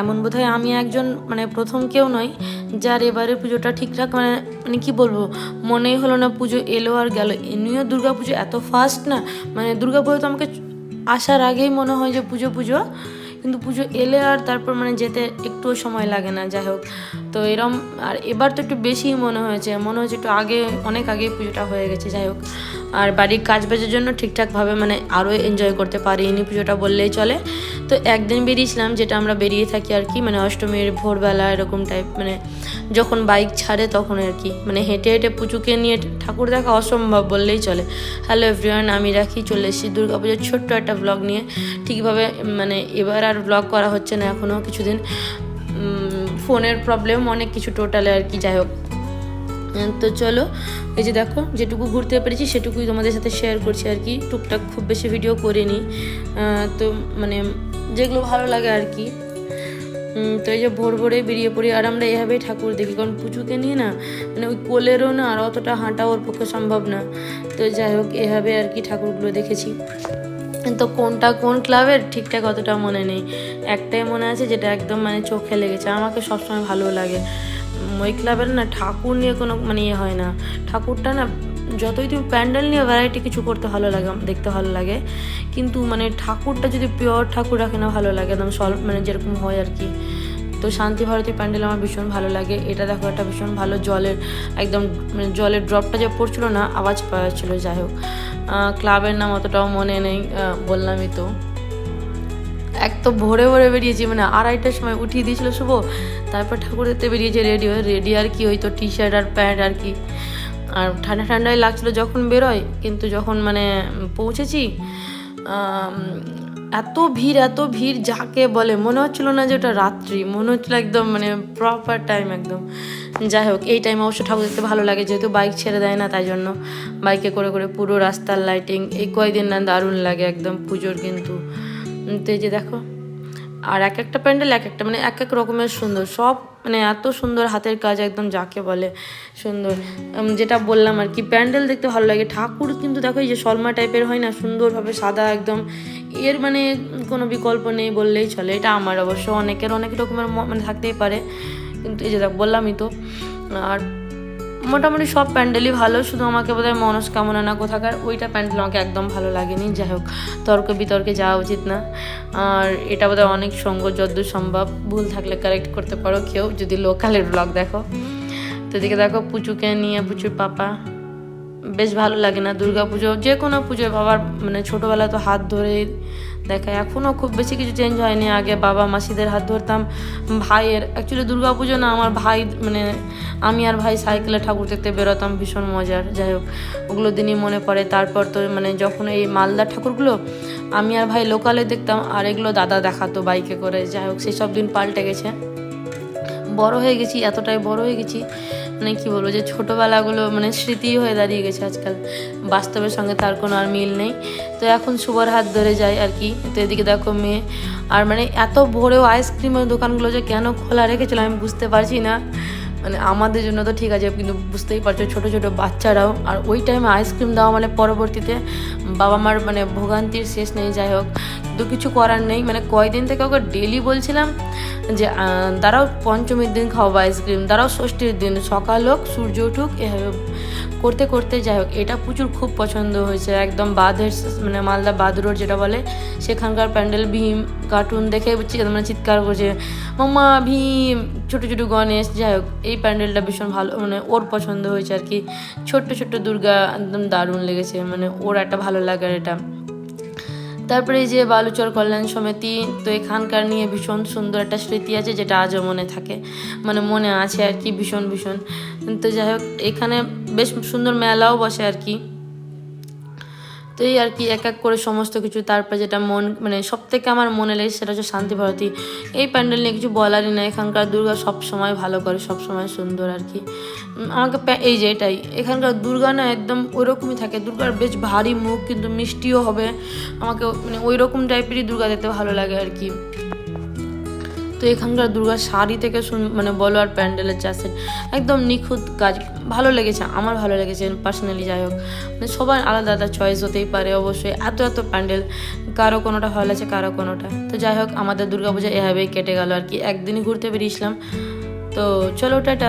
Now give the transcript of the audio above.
এমন বোধহয় আমি একজন মানে প্রথম কেউ নয় যার এবারে পুজোটা ঠিকঠাক মানে মানে কি বলব, মনেই হলো না পুজো এলো আর গেল। এমনিও দুর্গা পুজো এত ফাস্ট না মানে দুর্গা পুজো তো আমাকে আসার আগেই মনে হয় যে পুজো পুজো, কিন্তু পুজো এলে আর তারপর মানে যেতে একটুও সময় লাগে না, যাই হোক। তো এরম, আর এবার তো একটু বেশিই মনে হয়েছে মনে হয়েছে একটু আগে, অনেক আগে পুজোটা হয়ে গেছে, যাই হোক। আর বাড়ির কাজ বাজের জন্য ঠিকঠাকভাবে মানে আরও এনজয় করতে পারি পারিনি পুজোটা বললেই চলে। তো একদিন বেরিয়েছিলাম, যেটা আমরা বেরিয়ে থাকি আর কি মানে অষ্টমীর ভোরবেলা এরকম টাইপ মানে যখন বাইক ছাড়ে তখন আর কি মানে হেঁটে হেঁটে পুচুকে নিয়ে ঠাকুর দেখা অসম্ভব বললেই চলে। হ্যালো এভরিওয়ান আমি রাখি, চলে এসেছি দুর্গা পুজোর ছোট্ট একটা ব্লগ নিয়ে। ঠিকভাবে মানে এবার আর ব্লগ করা হচ্ছে না এখনও কিছুদিন। ফোনের প্রবলেম অনেক কিছু টোটালে আর কি, যাই হোক। তো চলো, এই যে দেখো, যেটুকু ঘুরতে পেরেছি সেটুকুই তোমাদের সাথে শেয়ার করছি আর কি। টুকটাক খুব বেশি ভিডিও করিনি। তো মানে যেগুলো ভালো লাগে আর কি। তো এই যে ভোর ভোরে বেরিয়ে পড়ি, আর আমরা এভাবেই ঠাকুর দেখি, কারণ পুচুকে নিয়ে না মানে ওই কোলেরও না আর অতটা হাঁটা ওর পক্ষে সম্ভব না। তো যাই হোক, এভাবে আর কি ঠাকুরগুলো দেখেছি। তো কোনটা কোন ক্লাবের, ঠিকঠাক অতটা মনে নেই। একটাই মনে আছে যেটা একদম মানে চোখে লেগেছে। আমাকে সবসময় ভালো লাগে। ওই ক্লাবের না ঠাকুর নিয়ে কোনো মানে ইয়ে হয় না। ঠাকুরটা না যতই তুমি প্যান্ডেল নিয়ে ভ্যারাইটি কিছু করতে ভালো লাগে, দেখতে ভালো লাগে, কিন্তু মানে ঠাকুরটা যদি পিওর ঠাকুর রাখে না ভালো লাগে, একদম সলভ মানে যেরকম হয় আর কি। তো শান্তি ভারতী প্যান্ডেল আমার ভীষণ ভালো লাগে। এটা দেখো, একটা ভীষণ ভালো জলের, একদম মানে জলের ড্রপটা যে পড়ছিল না, আওয়াজ পাওয়া যাচ্ছিল, যাই হোক। ক্লাবের নাম অতটাও মনে নেই বললামই তো। এক তো ভোরে ভোরে বেরিয়েছি মানে আড়াইটার সময় উঠিয়ে দিয়েছিল শুভ, তারপর ঠাকুর দেখতে বেরিয়েছে রেডি রেডি আর কি, ওই তো টি শার্ট আর প্যান্ট আর কি। আর ঠান্ডা ঠান্ডাই লাগছিল যখন বেরোয়, কিন্তু যখন মানে পৌঁছেছি এত ভিড় এত ভিড় যাকে বলে, মনে হচ্ছিল না যে ওটা রাত্রি, মনে হচ্ছিল একদম মানে প্রপার টাইম একদম। যাই হোক, এই টাইমে অবশ্য ঠাকুর দেখতে ভালো লাগে, যেহেতু বাইক ছেড়ে দেয় না, তাই জন্য বাইকে করে করে পুরো রাস্তার লাইটিং এই কয়দিন না দারুণ লাগে একদম পুজোর কিন্তু। তো এই যে দেখো আর এক একটা প্যান্ডেল এক একটা মানে এক এক রকমের সুন্দর। সব মানে এত সুন্দর হাতের কাজ একদম যাকে বলে সুন্দর। যেটা বললাম আর কি, প্যান্ডেল দেখতে ভালো লাগে। ঠাকুর কিন্তু দেখো এই যে শর্মা টাইপের হয় না, সুন্দরভাবে সাদা একদম, এর মানে কোনো বিকল্প নেই বললেই চলে। এটা আমার অবশ্য অনেকের অনেক রকমের মানে থাকতেই পারে। কিন্তু এই যে দেখ, বললামই তো। আর মোটামুটি সব প্যান্ডেলই ভালো, শুধু আমাকে বোধহয় মনস্কামনা না কোথাকার ওইটা প্যান্ডেল আমাকে একদম ভালো লাগেনি। যাই হোক, তর্ক বিতর্কে যাওয়া উচিত না। আর এটা বোধহয় অনেক সঙ্গ যদ্দূর সম্ভব। ভুল থাকলে কারেক্ট করতে পারো কেউ, যদি লোকালের ব্লগ দেখো। তো এদিকে দেখো পুচুকে নিয়ে, পুচুর পাপা। বেশ ভালো লাগে না, দুর্গা পুজো, যে কোনো পুজোয় বাবার মানে ছোটোবেলায় তো হাত ধরে দেখায় এখনও খুব বেশি কিছু চেঞ্জ হয়নি, আগে বাবা মাসিদের হাত ধরতাম, ভাইয়ের অ্যাকচুয়ালি দুর্গা পুজো না, আমার ভাই মানে আমি আর ভাই সাইকেলে ঠাকুর দেখতে বেরোতাম, ভীষণ মজার, যাই হোক, ওগুলো দিনই মনে পড়ে, তারপর তো মানে যখন এই মালদার ঠাকুরগুলো, আমি আর ভাই লোকালে দেখতাম, আর এগুলো দাদা দেখাতো বাইকে করে, যাই হোক, সেই সব দিন পাল্টে গেছে। বড় হয়ে গেছি, এতটাই বড় হয়ে গেছি মানে কি বলব যে ছোটোবেলাগুলো মানে স্মৃতি হয়ে দাঁড়িয়ে গেছে আজকাল। বাস্তবের সঙ্গে তার কোনো আর মিল নেই। তো এখন শুভর হাত ধরে যায় আর কি। তো এদিকে দেখো মেয়ে। আর মানে এত ভোরেও আইসক্রিমের দোকানগুলো যে কেন খোলা রেখেছিল আমি বুঝতে পারছি না। মানে আমাদের জন্য তো ঠিক আছে, কিন্তু বুঝতেই পারছ ছোটো ছোটো বাচ্চারাও। আর ওই টাইমে আইসক্রিম দেওয়া মানে পরবর্তীতে বাবা মার মানে ভোগান্তির শেষ নেই, যাই হোক। কিন্তু কিছু করার নেই। মানে কয়দিন থেকে ওকে ডেলি বলছিলাম যে তারাও পঞ্চমীর দিন খাওয়াবো আইসক্রিম তারাও ষষ্ঠীর দিন, সকাল হোক, সূর্য উঠুক এভাবে করতে করতে যাই হোক, এটা প্রচুর খুব পছন্দ হয়েছে। একদম বাঁধের মানে মালদা বাঁধ রোড যেটা বলে, সেখানকার প্যান্ডেল, ভীম কার্টুন দেখে মানে চিৎকার করছে, মাম্মা, ভীম! ছোটো ছোটো গণেশ, যাই হোক, এই প্যান্ডেলটা ভীষণ ভালো মানে ওর পছন্দ হয়েছে আর কি। ছোট্ট ছোট্ট দুর্গা, একদম দারুণ লেগেছে মানে ওর একটা ভালো লাগার এটা। তারপরে এই যে বালুচর কল্যাণ সমিতি, তো এখানকার নিয়ে ভীষণ সুন্দর একটা স্মৃতি আছে যেটা আজও মনে থাকে। মানে মনে আছে আর কি, ভীষণ ভীষণ। তো যাই হোক, এখানে বেশ সুন্দর মেলাও বসে আর কি। তো এই আর কি, এক এক করে সমস্ত কিছু, তারপর যেটা মন মানে সব থেকে আমার মনে লেগেছে সেটা হচ্ছে শান্তি ভারতী। এই প্যান্ডেল নিয়ে কিছু বলারই না এখানকার দুর্গা সব সময় ভালো করে সব সময় সুন্দর আর কি। আমাকে এই যে এটাই, এখানকার দুর্গা না একদম ওইরকমই থাকে, দুর্গার বেশ ভারী মুখ, কিন্তু মিষ্টিও হবে। আমাকে মানে ওই রকম টাইপেরই দুর্গা দেখতে ভালো লাগে আর কি। তো এখানকার দুর্গার শাড়ি থেকে শুন মানে বলো আর প্যান্ডেলের চাষের, একদম নিখুঁত কাজ, ভালো লেগেছে, আমার ভালো লেগেছে পার্সোনালি যাই হোক। মানে সবার আলাদা আলাদা চয়েস হতেই পারে অবশ্যই, এত এত প্যান্ডেল, কারও কোনোটা ভালো আছে, কারও কোনোটা। তো যাই হোক, আমাদের দুর্গাপূজা এভাবেই কেটে গেল আর কি, একদিনই ঘুরতে বেরিয়েছিলাম। তো চলো, টাটা।